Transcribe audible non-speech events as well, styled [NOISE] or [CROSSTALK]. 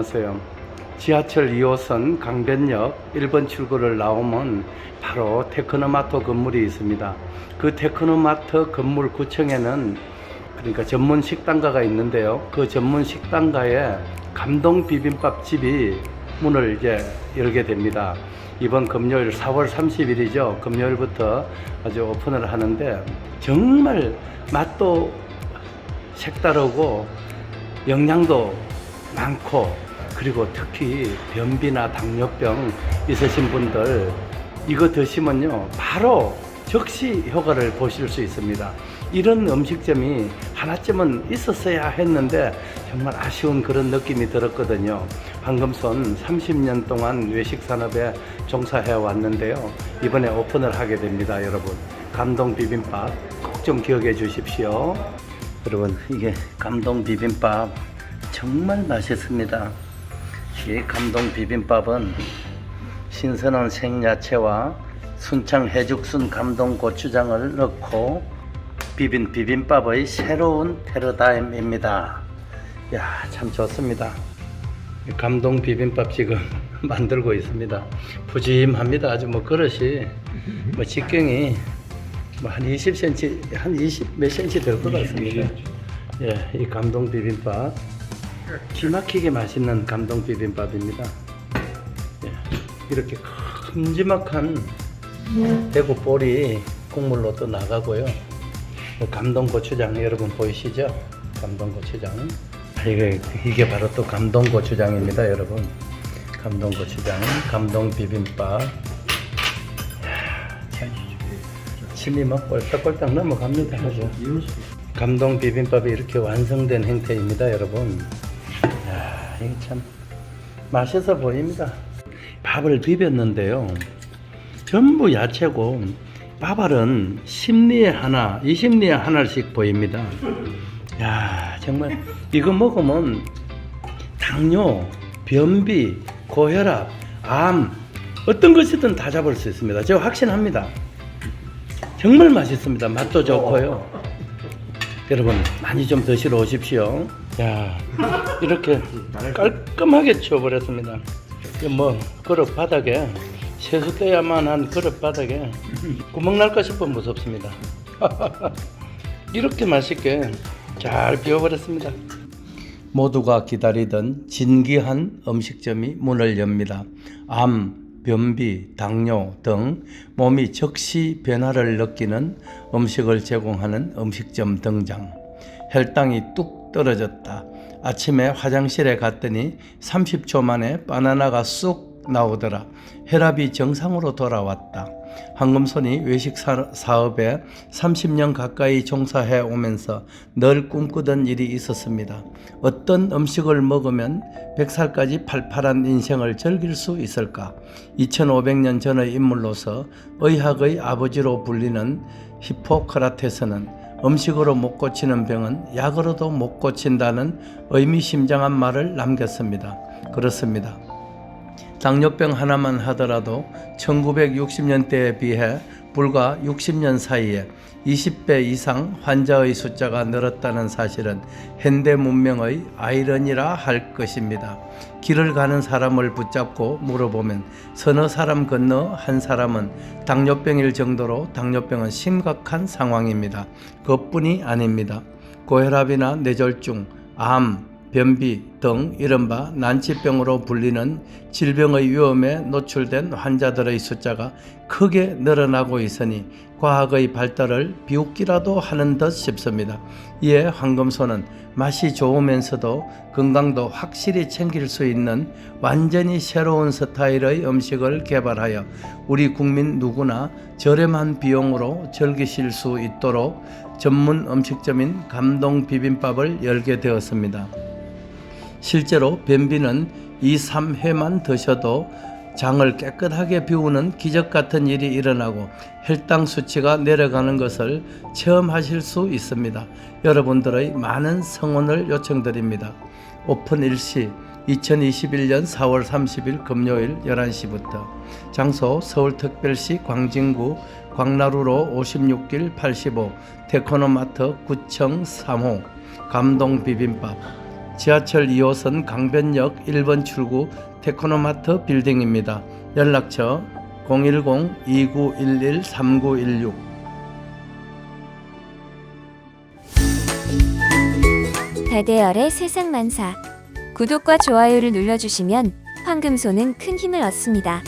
있어요. 지하철 2호선 강변역 1번 출구를 나오면 바로 테크노마토 건물이 있습니다. 그 테크노마토 건물 9층에는 그러니까 전문 식당가가 있는데요. 그 전문 식당가에 감동 비빔밥 집이 문을 이제 열게 됩니다. 이번 금요일 4월 30일이죠. 금요일부터 아주 오픈을 하는데 정말 맛도 색다르고 영양도 많고 그리고 특히 변비나 당뇨병 있으신 분들 이거 드시면요 바로 즉시 효과를 보실 수 있습니다. 이런 음식점이 하나쯤은 있었어야 했는데 정말 아쉬운 그런 느낌이 들었거든요. 황금손 30년 동안 외식 산업에 종사해 왔는데요. 이번에 오픈을 하게 됩니다, 여러분. 감동 비빔밥 꼭 좀 기억해 주십시오. 여러분, 이게 감동 비빔밥 정말 맛있습니다. 이 감동 비빔밥은 신선한 생야채와 순창 해죽순 감동 고추장을 넣고 비빈 비빔밥의 새로운 패러다임입니다. 야, 참 좋습니다. 이 감동 비빔밥 지금 [LAUGHS] 만들고 있습니다. 푸짐합니다. 아주 뭐 그릇이 뭐 직경이 뭐 한 20cm, 한 20 몇 cm 될 것 같습니다. 예, 이 감동 비빔밥 기막히게 맛있는 감동 비빔밥입니다. 예, 이렇게 큼지막한 대구 볼이 국물로 또 나가고요. 뭐 감동 고추장 여러분 보이시죠? 감동 고추장. 아, 이게 이게 바로 또 감동 고추장입니다, 여러분. 감동 고추장, 감동 비빔밥. 침이 막 꼴딱꼴딱 넘어갑니다? 감동 비빔밥이 이렇게 완성된 형태입니다, 여러분. 이게 참 맛있어 보입니다. 밥을 비볐는데요. 전부 야채고 밥알은 심리에 하나, 이심리에 하나씩 보입니다. 야, 정말 이거 먹으면 당뇨, 변비, 고혈압, 암 어떤 것이든 다 잡을 수 있습니다. 제가 확신합니다. 정말 맛있습니다. 맛도 좋고요. 여러분 많이 좀 드시러 오십시오. 야, 이렇게 깔끔하게 치워버렸습니다. 이뭐 그릇 바닥에 세수 떼야만 한 그릇 바닥에 구멍 날까 싶어 무섭습니다. [LAUGHS] 이렇게 맛있게 잘 비워버렸습니다. 모두가 기다리던 진기한 음식점이 문을 엽니다. 암, 변비, 당뇨 등 몸이 즉시 변화를 느끼는 음식을 제공하는 음식점 등장. 혈당이 뚝 떨어졌다. 아침에 화장실에 갔더니 30초 만에 바나나가 쑥 나오더라. 혈압이 정상으로 돌아왔다. 황금손이 외식 사- 사업에 30년 가까이 종사해 오면서 늘 꿈꾸던 일이 있었습니다. 어떤 음식을 먹으면 100살까지 팔팔한 인생을 즐길 수 있을까? 2500년 전의 인물로서 의학의 아버지로 불리는 히포크라테스는 음식으로 못 고치는 병은 약으로도 못 고친다는 의미심장한 말을 남겼습니다. 그렇습니다. 당뇨병 하나만 하더라도 1960년대에 비해 불과 60년 사이에 20배 이상 환자의 숫자가 늘었다는 사실은 현대 문명의 아이러니라 할 것입니다. 길을 가는 사람을 붙잡고 물어보면 서너 사람 건너 한 사람은 당뇨병일 정도로 당뇨병은 심각한 상황입니다. 그뿐이 아닙니다. 고혈압이나 뇌졸중, 암, 변비 등 이른바 난치병으로 불리는 질병의 위험에 노출된 환자들의 숫자가 크게 늘어나고 있으니 과학의 발달을 비웃기라도 하는 듯 싶습니다. 이에 황금소는 맛이 좋으면서도 건강도 확실히 챙길 수 있는 완전히 새로운 스타일의 음식을 개발하여 우리 국민 누구나 저렴한 비용으로 즐기실 수 있도록 전문 음식점인 감동 비빔밥을 열게 되었습니다. 실제로 변비는 2, 3회만 드셔도 장을 깨끗하게 비우는 기적 같은 일이 일어나고 혈당 수치가 내려가는 것을 체험하실 수 있습니다. 여러분들의 많은 성원을 요청드립니다. 오픈 일시 2021년 4월 30일 금요일 11시부터 장소 서울특별시 광진구 광나루로 56길 85 테크노마트 구청 3호 감동 비빔밥 지하철 2호선 강변역 1번 출구 테크노마트 빌딩입니다. 연락처 010-2911-3916 달대열의 세상만사. 구독과 좋아요를 눌러주시면 황금소는 큰 힘을 얻습니다.